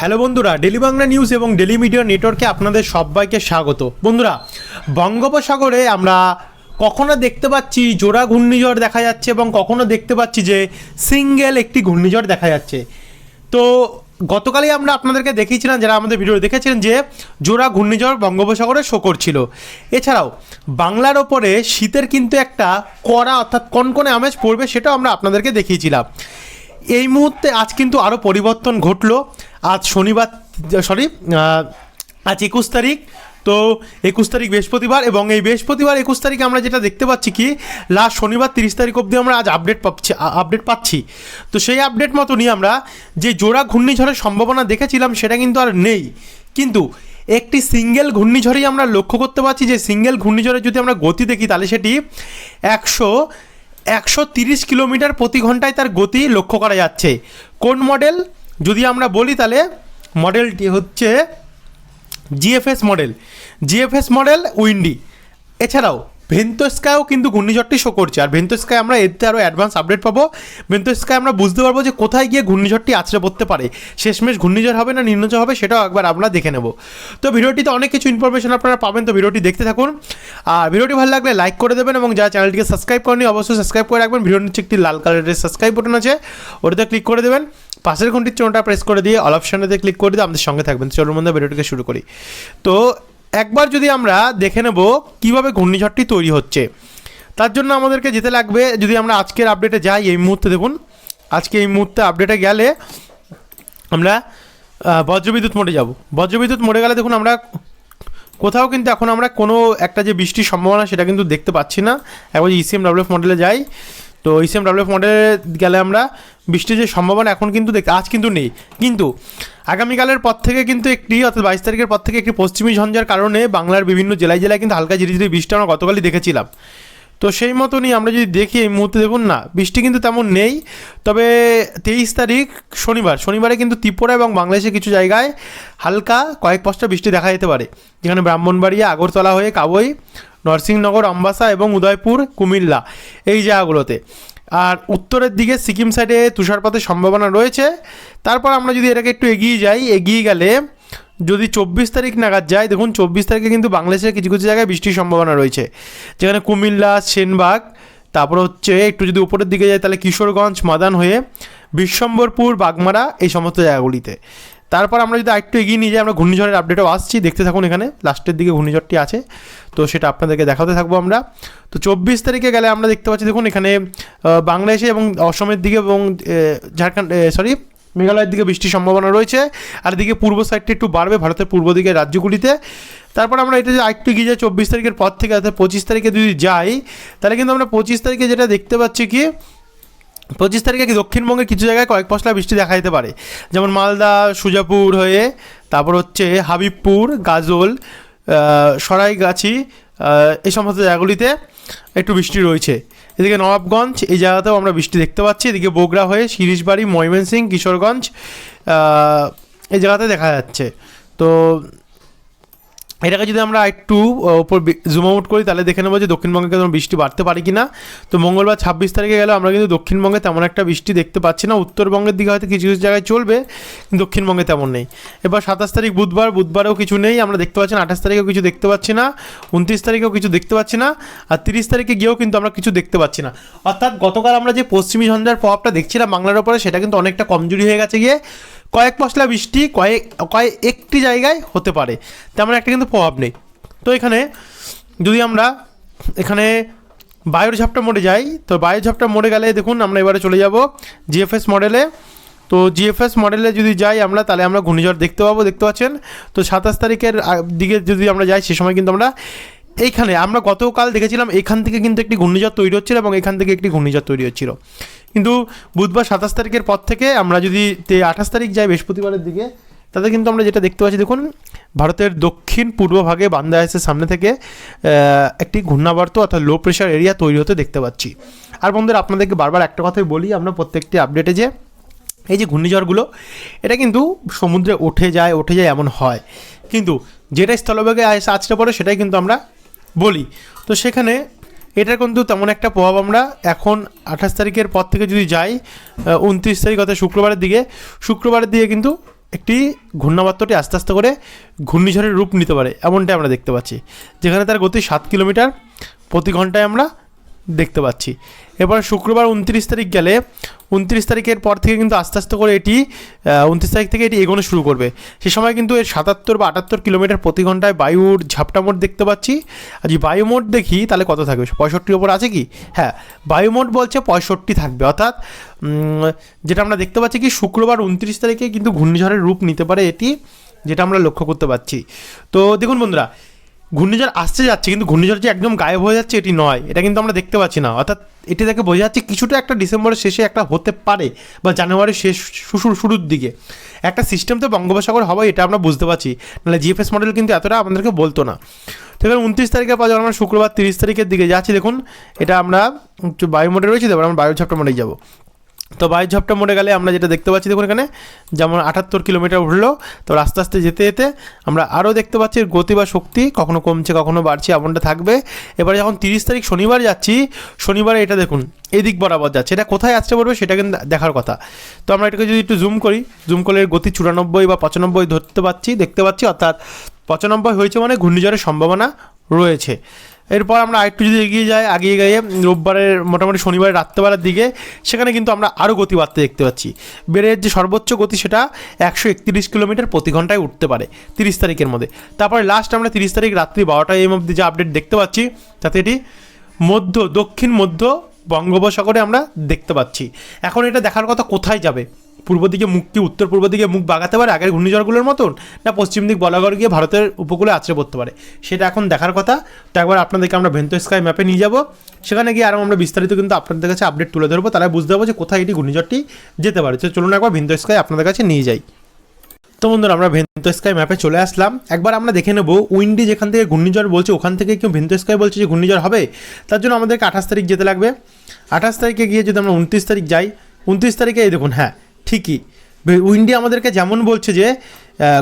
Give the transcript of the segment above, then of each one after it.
Hello বন্ধুরা, daily Bangla news এবং daily media নেটওয়ার্কে আপনাদের সবাইকে স্বাগত। বন্ধুরা, বঙ্গোপসাগরে আমরা কখনো দেখতে পাচ্ছি জোড়া ঘূর্ণিঝড় দেখা যাচ্ছে এবং কখনো দেখতে পাচ্ছি যে সিঙ্গেল একটি ঘূর্ণিঝড় দেখা যাচ্ছে। তো গতকালই আমরা আপনাদেরকে দেখিয়েছিলাম, যারা আমাদের ভিডিও দেখেছিলেন যে জোড়া ঘূর্ণিঝড় বঙ্গোপসাগরে শো করছিল। এছাড়াও, বাংলার ওপরে শীতের কিন্তু একটা কড়া অর্থাৎ কনকনে আমেজ পড়বে সেটাও আমরা আপনাদেরকে দেখিয়েছিলাম। এই মুহূর্তে আজ কিন্তু আরও পরিবর্তন ঘটলো। আজ শনিবার, সরি আজ একুশ তারিখ, তো একুশ তারিখ বৃহস্পতিবার এবং এই বৃহস্পতিবার একুশ তারিখে আমরা যেটা দেখতে পাচ্ছি কি, লাস্ট শনিবার তিরিশ তারিখ অবধি আমরা আজ আপডেট পাচ্ছি আপডেট পাচ্ছি। তো সেই আপডেট মতনই আমরা যে জোড়া ঘূর্ণিঝড়ের সম্ভাবনা দেখেছিলাম সেটা কিন্তু আর নেই। কিন্তু একটি সিঙ্গেল ঘূর্ণিঝড়েই আমরা লক্ষ্য করতে পারছি যে সিঙ্গেল ঘূর্ণিঝড়ের যদি আমরা গতি দেখি, তাহলে সেটি একশো একশো তিরিশ কিলোমিটার প্রতি ঘন্টায় তার গতি লক্ষ্য করা যাচ্ছে। কোন মডেল যদি আমরা বলি তাহলে মডেলটি হচ্ছে GFS model. GFS model Windy. এছাড়াও ভেন্তস্কায়ও কিন্তু ঘূর্ণিঝড়টি শো করছে। আর ভেন্তস্কায় আমরা এতে আরও অ্যাডভান্স আপডেট পাবো। ভেন্তস্কায় আমরা বুঝতে পারব যে কোথায় গিয়ে ঘূর্ণিঝড়টি আছড়ে পড়তে পারে। শেষমেশ ঘূর্ণিঝড় হবে না নিম্নঝড় হবে সেটাও একবার আমরা দেখে নেব। তো ভিডিওটিতে অনেক কিছু ইনফরমেশন আপনারা পাবেন, তো ভিডিওটি দেখতে থাকুন। আর ভিডিওটি ভালো লাগলে লাইক করে দেবেন এবং যারা চ্যানেলটিকে সাবস্ক্রাইব করেনি অবশ্যই সাবস্ক্রাইব করে রাখবেন। ভিডিওর নিচে একটি লাল কালারের সাবস্ক্রাইব বাটন আছে। ওটাতে ক্লিক করে দেবেন। পাশের ঘন্টির চোনটা প্রেস করে দিয়ে অল অপশানেতে ক্লিক করে দিয়ে আমাদের সঙ্গে থাকবেন। চলুন মধ্যে ভিডিওটিকে শুরু করি। তো একবার যদি আমরা দেখে নেব কীভাবে ঘূর্ণিঝড়টি তৈরি হচ্ছে, তার জন্য আমাদেরকে যেতে লাগবে, যদি আমরা আজকের আপডেটে যাই, এই মুহূর্তে দেখুন, আজকে এই মুহূর্তে আপডেটে গেলে আমরা বজ্রবিদ্যুৎ মোড়ে যাব। বজ্রবিদ্যুৎ মোড়ে গেলে দেখুন আমরা কোথাও কিন্তু এখন আমরা কোনো একটা যে বৃষ্টির সম্ভাবনা সেটা কিন্তু দেখতে পাচ্ছি না। একবার ইসিএম ডাব্লিউএফ মডেলে যাই। তো ইসিএম ডাব্লিউএফ মডেলে গেলে আমরা বৃষ্টির যে সম্ভাবনা এখন কিন্তু দেখ, আজ কিন্তু নেই। কিন্তু আগামীকালের পর থেকে কিন্তু একটি, অর্থাৎ বাইশ তারিখের পর থেকে একটি পশ্চিমী ঝঞ্ঝার কারণে বাংলার বিভিন্ন জেলায় জেলায় কিন্তু হালকা ঝিরিঝিরি বৃষ্টি আমরা গতকালই দেখেছিলাম। তো সেই মতনই আমরা যদি দেখি এই মুহূর্তে দেখুন, না, বৃষ্টি কিন্তু তেমন নেই। তবে তেইশ তারিখ শনিবার, শনিবারে কিন্তু ত্রিপুরা এবং বাংলাদেশের কিছু জায়গায় হালকা কয়েক পশটা বৃষ্টি দেখা যেতে পারে। যেখানে ব্রাহ্মণবাড়িয়া, আগরতলা হয়ে কাবই, নরসিংহনগর আম্বাসা এবং উদয়পুর, কুমিল্লা, এই জায়গাগুলোতে। আর উত্তরের দিকে সিকিম সাইডে তুষারপাতের সম্ভাবনা রয়েছে। তারপর আমরা যদি এটাকে একটু এগিয়ে যাই, এগিয়ে গেলে যদি চব্বিশ তারিখ নাগাদ যায়, দেখুন চব্বিশ তারিখে কিন্তু বাংলাদেশের কিছু কিছু জায়গায় বৃষ্টির সম্ভাবনা রয়েছে। যেখানে কুমিল্লা, সেনবাগ, তারপর হচ্ছে একটু যদি উপরের দিকে যায়, তাহলে কিশোরগঞ্জ, মাদান হয়ে বিশ্বম্বরপুর, বাগমারা, এই সমস্ত জায়গাগুলিতে। তারপর আমরা যদি আরেকটু এগিয়ে নিয়ে যাই, আমরা ঘূর্ণিঝড়ের আপডেটও আসছি। দেখতে থাকুন এখানে, লাস্টের দিকে ঘূর্ণিঝড়টি আছে। তো সেটা আপনাদেরকে দেখাতে থাকব আমরা। তো চব্বিশ তারিখে গেলে আমরা দেখতে পাচ্ছি, দেখুন এখানে বাংলাদেশে এবং অসমের দিকে এবং ঝাড়খণ্ড সরি মেঘালয়ের দিকে বৃষ্টির সম্ভাবনা রয়েছে, আর এদিকে পূর্ব সাইডটি একটু বাড়বে, ভারতের পূর্ব দিকের রাজ্যগুলিতে। তারপর আমরা এটা যে আরেকটু এগিয়ে যাই, চব্বিশ তারিখের পর থেকে, অর্থাৎ পঁচিশ তারিখে যদি যাই, তাহলে কিন্তু আমরা পঁচিশ তারিখে যেটা দেখতে পাচ্ছি কি, পঁচিশ তারিখে কি দক্ষিণবঙ্গের কিছু জায়গায় কয়েক পশলা বৃষ্টি দেখা যেতে পারে। যেমন মালদা, সুজাপুর হয়ে, তারপর হচ্ছে হাবিবপুর, গাজল সরাইগাছি এই সমস্ত জায়গাগুলিতে একটু বৃষ্টি রয়েছে। এদিকে নবাবগঞ্জ, এই জায়গাতেও আমরা বৃষ্টি দেখতে পাচ্ছি। এদিকে বগুড়া হয়ে শিরিশবাড়ি ময়মনসিং কিশোরগঞ্জ এই জায়গাতে দেখা যাচ্ছে। তো এটাকে যদি আমরা একটু ওপর জুম আউট করি, তাহলে দেখে নেব যে দক্ষিণবঙ্গে কেমন বৃষ্টি বাড়তে পারে কি না তো মঙ্গলবার ছাব্বিশ তারিখে গেলে আমরা কিন্তু দক্ষিণবঙ্গে তেমন একটা বৃষ্টি দেখতে পাচ্ছি না। উত্তরবঙ্গের দিকে হয়তো কিছু কিছু জায়গায় চলবে দক্ষিণবঙ্গে তেমন নেই। এবার সাতাশ তারিখ বুধবার, বুধবারেও কিছু নেই, আমরা দেখতে পাচ্ছি না। আঠাশ তারিখেও কিছু দেখতে পাচ্ছি না, উনত্রিশ তারিখেও কিছু দেখতে পাচ্ছি না, আর তিরিশ তারিখে গিয়েও কিন্তু আমরা কিছু দেখতে পাচ্ছি না। অর্থাৎ গতকাল আমরা যে পশ্চিমী ঝঞ্ঝার প্রভাবটা দেখছিলাম বাংলার ওপরে, সেটা কিন্তু অনেকটা কমজোরি হয়ে গেছে গিয়ে। কয়েক পশলা বৃষ্টি কয়েক কয়েক একটি জায়গায় হতে পারে। তেমন একটা কিন্তু প্রভাব নেই। তো এখানে যদি আমরা এখানে বায়ুর ঝাপটা মোড়ে যাই, তো বায়ুর ঝাপটা মোড়ে গেলে দেখুন আমরা এবারে চলে যাব জিএফএস মডেলে তো জিএফএস মডেলে যদি যাই আমরা, তাহলে আমরা ঘূর্ণিঝড় দেখতে পাবো, দেখতে পাচ্ছেন। তো সাতাশ তারিখের দিকে যদি আমরা যাই, সে সময় কিন্তু আমরা এইখানে, আমরা গতকাল দেখেছিলাম এখান থেকে কিন্তু একটি ঘূর্ণিঝড় তৈরি হচ্ছিল এবং এখান থেকে একটি ঘূর্ণিঝড় তৈরি হচ্ছিল। কিন্তু বুধবার সাতাশ তারিখের পর থেকে আমরা যদি আঠাশ তারিখ যাই বৃহস্পতিবারের দিকে, তাতে কিন্তু আমরা যেটা দেখতে পাচ্ছি, দেখুন, ভারতের দক্ষিণ পূর্ব ভাগে বান্দা আইসের সামনে থেকে একটি ঘূর্ণাবর্ত অর্থাৎ লো প্রেশার এরিয়া তৈরি হতে দেখতে পাচ্ছি। আর বন্ধুরা, আপনাদেরকে বারবার একটা কথাই বলি, আমরা প্রত্যেকটি আপডেটে যে, এই যে ঘূর্ণিঝড়গুলো, এটা কিন্তু সমুদ্রে ওঠে যায় ওঠে যায় এমন হয়। কিন্তু যেটা স্থলভাগে আছড়ে পড়ে সেটাই কিন্তু আমরা বলি। তো সেখানে এটার কিন্তু তেমন একটা প্রভাব আমরা এখন আঠাশ তারিখের পর থেকে যদি যাই উনত্রিশ তারিখ অর্থাৎ শুক্রবারের দিকে শুক্রবারের দিকে কিন্তু একটি ঘূর্ণাবর্তটি আস্তে আস্তে করে ঘূর্ণিঝড়ের রূপ নিতে পারে, এমনটাই আমরা দেখতে পাচ্ছি। যেখানে তার গতি সাত কিলোমিটার প্রতি ঘন্টায় আমরা দেখতে পাচ্ছি। এবার শুক্রবার উনত্রিশ তারিখ গেলে, উনত্রিশ তারিখের পর থেকে কিন্তু আস্তে আস্তে করে এটি উনত্রিশ তারিখ থেকে এটি এগোনো শুরু করবে। সে সময় কিন্তু এর সাতাত্তর বা আটাত্তর কিলোমিটার প্রতি ঘন্টায় বায়ুর ঝাপটা মোট দেখতে পাচ্ছি। আর যদি বায়ু মোট দেখি, তাহলে কত থাকবে? পঁয়ষট্টির ওপর আছে কি? হ্যাঁ বায়ু মোট বলছে পঁয়ষট্টি থাকবে। অর্থাৎ যেটা আমরা দেখতে পাচ্ছি কি, শুক্রবার উনত্রিশ তারিখে কিন্তু ঘূর্ণিঝড়ের রূপ নিতে পারে এটি, যেটা আমরা লক্ষ্য করতে পারছি তো দেখুন বন্ধুরা ঘূর্ণিঝড় আসতে যাচ্ছে, কিন্তু ঘূর্ণিঝড় যে একদম গায়েব হয়ে যাচ্ছে এটি নয়, এটা কিন্তু আমরা দেখতে পাচ্ছি না। অর্থাৎ এটি থেকে বোঝা যাচ্ছে কিছুটা একটা ডিসেম্বরের শেষে একটা হতে পারে, বা জানুয়ারির শেষ শুরুর শুরুর দিকে। একটা সিস্টেম তো বঙ্গোপসাগর হবে, এটা আমরা বুঝতে পারছি, নাহলে জিএফএস মডেল কিন্তু এতটা আমাদেরকে বলতো না। তো এবার উনত্রিশ তারিখের পর আমরা শুক্রবার তিরিশ তারিখের দিকে যাচ্ছি, দেখুন, এটা আমরা একটু বায়ু মোডে রয়েছি, তারপর আমরা বায়ু ঝাপটা মোডেই যাব। তো বায়ু ঝাপটা মোড়ে গেলে আমরা যেটা দেখতে পাচ্ছি, দেখুন এখানে, যেমন আটাত্তর কিলোমিটার উঠল, তো আস্তে আস্তে যেতে যেতে আমরা আরও দেখতে পাচ্ছি গতি বা শক্তি কখনো কমছে, কখনো বাড়ছে, এমনটা থাকবে। এবারে যখন তিরিশ তারিখ শনিবার যাচ্ছি, শনিবারে এটা দেখুন, এদিক বরাবর যাচ্ছে। এটা কোথায় আসতে পড়বে সেটা কিন্তু দেখার কথা। তো আমরা এটাকে যদি একটু জুম করি জুম করলে গতি চুরানব্বই বা পঁচানব্বই ধরতে পাচ্ছি, দেখতে পাচ্ছি, অর্থাৎ পঁচানব্বই হয়েছে মানে ঘূর্ণিঝড়ের সম্ভাবনা রয়েছে। এরপর আমরা আরেকটু যদি এগিয়ে যাই এগিয়ে গিয়ে, রোববারের মোটামুটি শনিবারের রাত্রেবেলার দিকে, সেখানে কিন্তু আমরা আরও গতি বাড়তে দেখতে পাচ্ছি। বেড়ের যে সর্বোচ্চ গতি, সেটা একশো একত্রিশ কিলোমিটার প্রতি ঘন্টায় উঠতে পারে তিরিশ তারিখের মধ্যে। তারপরে লাস্ট আমরা তিরিশ তারিখ রাত্রি বারোটা এম অব্দি যে আপডেট দেখতে পাচ্ছি, তাতে এটি মধ্য, দক্ষিণ, মধ্য বঙ্গোপসাগরে আমরা দেখতে পাচ্ছি। এখন এটা দেখার কথা কোথায় যাবে? পূর্ব দিকে মুখ কি উত্তর পূর্ব দিকে মুখ বাগাতে পারে আগের ঘূর্ণিঝড়গুলোর মতন? না পশ্চিম দিক বলাগড় গিয়ে ভারতের উপকূলে আছড়ে পড়তে পারে? সেটা এখন দেখার কথা। তো একবার আপনাদেরকে আমরা ভেন্তো স্কাই ম্যাপে নিয়ে যাব। সেখানে গিয়ে আরও আমরা বিস্তারিত কিন্তু আপনাদের কাছে আপডেট তুলে ধরবো। তাহলে বুঝতে পারব যে কোথায় এটি ঘূর্ণিঝড়টি যেতে পারে। তো চলুন একবার ভেন্তো স্কাই আপনাদের কাছে নিয়ে যাই। তো বন্ধুরা, আমরা ভেন্তো স্কাই ম্যাপে চলে আসলাম। একবার আমরা দেখে নেব উইন্ডি যেখান থেকে ঘূর্ণিঝড় বলছে, ওখান থেকে কেউ ভেন্তো স্কাই বলছে যে ঘূর্ণিঝড় হবে? তার জন্য আমাদেরকে আঠাশ তারিখ যেতে লাগবে। আঠাশ তারিখে গিয়ে যদি আমরা উনত্রিশ তারিখ যাই, উনত্রিশ তারিখে এই দেখুন হ্যাঁ ঠিকই। উইন্ডি আমাদেরকে যেমন বলছে যে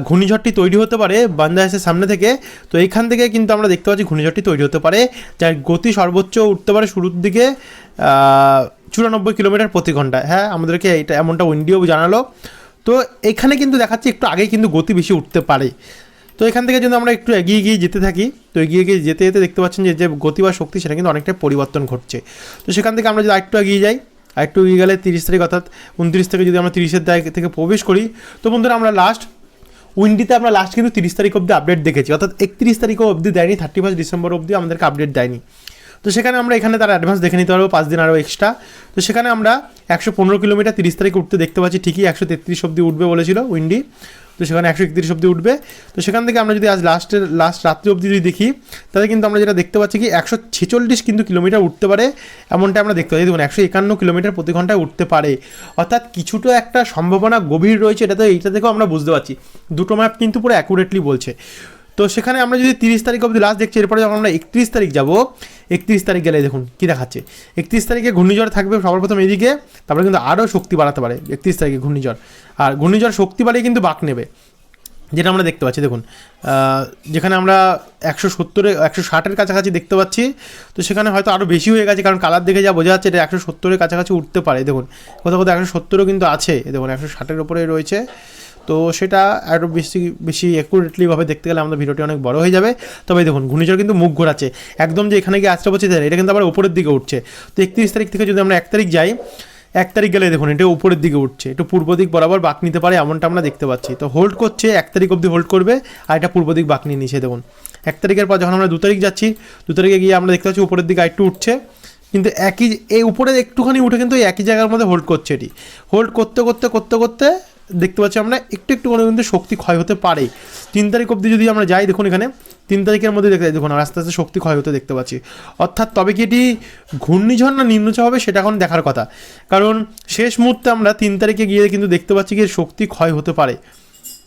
ঘূর্ণিঝড়টি তৈরি হতে পারে বাংলাদেশের সামনে থেকে, তো এইখান থেকে কিন্তু আমরা দেখতে পাচ্ছি ঘূর্ণিঝড়টি তৈরি হতে পারে, যার গতি সর্বোচ্চ উঠতে পারে শুরুর দিকে চুরানব্বই কিলোমিটার প্রতি ঘণ্টা হ্যাঁ আমাদেরকে এটা এমনটা উইন্ডিও জানালো। তো এখানে কিন্তু দেখাচ্ছে একটু আগে কিন্তু গতি বেশি উঠতে পারে। তো এখান থেকে যদি আমরা একটু এগিয়ে গিয়ে যেতে থাকি, তো এগিয়ে গিয়ে যেতে যেতে দেখতে পাচ্ছেন যে যে গতি বা শক্তি সেটা কিন্তু অনেকটাই পরিবর্তন ঘটছে। তো সেখান থেকে আমরা যদি আরেকটু এগিয়ে যাই আরেকটু এগিয়ে গেলে তিরিশ তারিখ অর্থাৎ উনত্রিশ থেকে যদি আমরা তিরিশের দায় থেকে প্রবেশ করি, তো বন্ধুরা আমরা লাস্ট উইন্ডিতে আমরা লাস্ট কিন্তু তিরিশ তারিখ অবধি আপডেট দেখেছি। অর্থাৎ একত্রিশ তারিখ অবধি দেয়নি থার্টি ফার্স্ট ডিসেম্বর অবধি আমাদেরকে আপডেট দেয়নি। তো সেখানে আমরা এখানে তার অ্যাডভান্স দেখে নিতে পারব, পাঁচ দিন আরও এক্সট্রা তো সেখানে আমরা একশো পনেরো কিলোমিটার তিরিশ তারিখে উঠতে দেখতে পাচ্ছি, ঠিকই একশো তেত্রিশ অব্দি উঠবে বলেছিল উইন্ডি। তো সেখানে একশো একত্রিশ অব্দি উঠবে। তো সেখান থেকে আমরা যদি আজ লাস্টের লাস্ট রাত্রি অবধি যদি দেখি, তাহলে কিন্তু আমরা যেটা দেখতে পাচ্ছি কি, একশো ছেচল্লিশ কিন্তু কিলোমিটার উঠতে পারে, এমনটা আমরা দেখতে পাচ্ছি। দেখুন, একশো একান্ন কিলোমিটার প্রতি ঘন্টায় উঠতে পারে। অর্থাৎ কিছুটা একটা সম্ভাবনা গভীর রয়েছে, এটা তো এইটা থেকেও আমরা বুঝতে পারছি। দুটো ম্যাপ কিন্তু পুরো অ্যাকুরেটলি বলছে। তো সেখানে আমরা যদি তিরিশ তারিখ অবধি লাস্ট দেখছি, এরপরে যখন আমরা একত্রিশ তারিখ যাব, একত্রিশ তারিখ গেলে দেখুন কী দেখাচ্ছে। একত্রিশ তারিখে ঘূর্ণিঝড় থাকবে সবার প্রথম এদিকে তারপরে কিন্তু আরও শক্তি বাড়াতে পারে একত্রিশ তারিখে ঘূর্ণিঝড়। আর ঘূর্ণিঝড় শক্তি বাড়িয়ে কিন্তু বাঁক নেবে, যেটা আমরা দেখতে পাচ্ছি, দেখুন। যেখানে আমরা একশো সত্তরে একশো ষাটের কাছাকাছি দেখতে পাচ্ছি, তো সেখানে হয়তো আরও বেশি হয়ে গেছে, কারণ কালার দেখে যা বোঝা যাচ্ছে এটা একশো সত্তরের কাছাকাছি উঠতে পারে, দেখুন। কোথাও কোথাও একশো সত্তরও কিন্তু আছে, দেখুন একশো ষাটের ওপরে রয়েছে। তো সেটা আরও বেশি বেশি অ্যাকুরেটলিভাবে দেখতে গেলে আমাদের ভিডিওটি অনেক বড় হয়ে যাবে। তবে দেখুন, ঘূর্ণিঝড় কিন্তু মুখ ঘোরাচ্ছে। একদম যে এখানে গিয়ে আসতে পারছি এটা কিন্তু আবার উপরের দিকে উঠছে। তো একত্রিশ তারিখ থেকে যদি আমরা এক তারিখ যাই, এক তারিখ গেলে দেখুন, এটা উপরের দিকে উঠছে। একটু পূর্ব দিক বরাবর বাঁক নিতে পারে, এমনটা আমরা দেখতে পাচ্ছি। তো হোল্ড করছে, এক তারিখ অবধি হোল্ড করবে, আর এটা পূর্ব দিক বাঁক নিয়ে নিচ্ছে, দেখুন। এক তারিখের পর যখন আমরা দু তারিখ যাচ্ছি, দু তারিখে গিয়ে আমরা দেখতে পাচ্ছি উপরের দিকে একটু উঠছে। কিন্তু একই, এই উপরে একটুখানি উঠে কিন্তু একই জায়গার মধ্যে হোল্ড করছে এটি। হোল্ড করতে করতে করতে করতে দেখতে পাচ্ছি আমরা, একটু একটু করে কিন্তু শক্তি ক্ষয় হতে পারে। তিন তারিখ অবধি যদি আমরা যাই, দেখুন এখানে, তিন তারিখের মধ্যে দেখতে দেখুন, আস্তে আস্তে শক্তি ক্ষয় হতে দেখতে পাচ্ছি। অর্থাৎ তবে কি এটি ঘূর্ণিঝড় না নিম্নচাপ হবে, সেটা এখন দেখার কথা। কারণ শেষ মুহূর্তে আমরা তিন তারিখে গিয়ে কিন্তু দেখতে পাচ্ছি কি শক্তি ক্ষয় হতে পারে।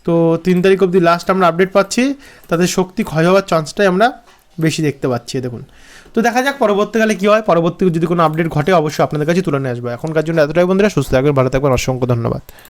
তো তিন তারিখ অবধি লাস্ট আমরা আপডেট পাচ্ছি তাদের শক্তি ক্ষয় হওয়ার চান্সটাই আমরা বেশি দেখতে পাচ্ছি দেখুন। তো দেখা যাক পরবর্তীকালে কী হয় পরবর্তী যদি কোনো আপডেট ঘটে, অবশ্যই আপনাদের কাছে তুলে নিয়ে আসব। এখনকার জন্য এতটাই বন্ধুরা, সুস্থ থাকবেন, ভালো থাকবেন, অসংখ্য ধন্যবাদ।